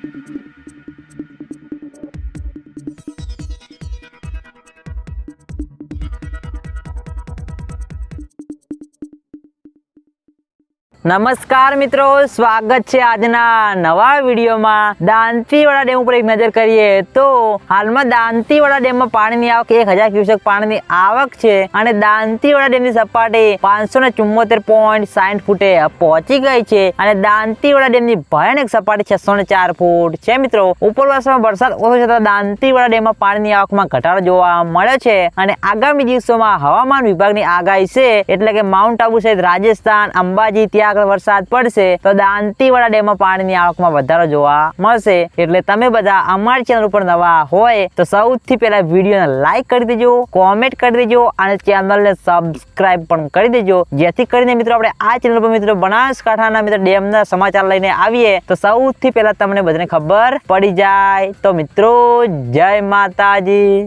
Thank you. નમસ્કાર મિત્રો, સ્વાગત છે આજના નવા વિડીયોમાં. દાંતીવાડા ડેમ ઉપર એક નજર કરીએ તો હાલમાં દાંતીવાડા ડેમમાં પાણીની આવક એક હજાર ક્યુસેક પાણીની આવક છે અને દાંતીવાડા ડેમની સપાટી પાંચસો ને ચુમ્મોતેર પોઈન્ટ સાઠ ફૂટે પહોંચી ગઈ છે અને દાંતીવાડા ડેમની ભયાનક સપાટી છસો ને ચાર ફૂટ છે મિત્રો. ઉપરવાસમાં વરસાદ ઓછો છતાં દાંતીવાડા ડેમમાં પાણીની આવકમાં ઘટાડો જોવા મળ્યો છે અને આગામી દિવસોમાં હવામાન વિભાગની આગાહી છે એટલે કે માઉન્ટ આબુ સહિત રાજસ્થાન, અંબાજી, ત્યાં આગળ વરસાદ પડશે, તો દાંતીવાડા ડેમમાં પાણીની આવકમાં વધારો જોવા મળશે. એટલે તમે બધા અમારી ચેનલ ઉપર નવા હોય, તો સૌથી પહેલા વિડીયોને લાઈક કરી દેજો કોમેન્ટ કરી દેજો, અને ચેનલને સબસ્ક્રાઇબ પણ કરી દેજો. જેથી કરીને મિત્રો આપણે આ ચેનલ પર મિત્રો બનાસકાંઠાના મિત્રો ડેમના સમાચાર લઈને આવીએ, તો સૌથી પહેલા તમને બધાને ખબર પડી જાય. તો મિત્રો, જય માતાજી.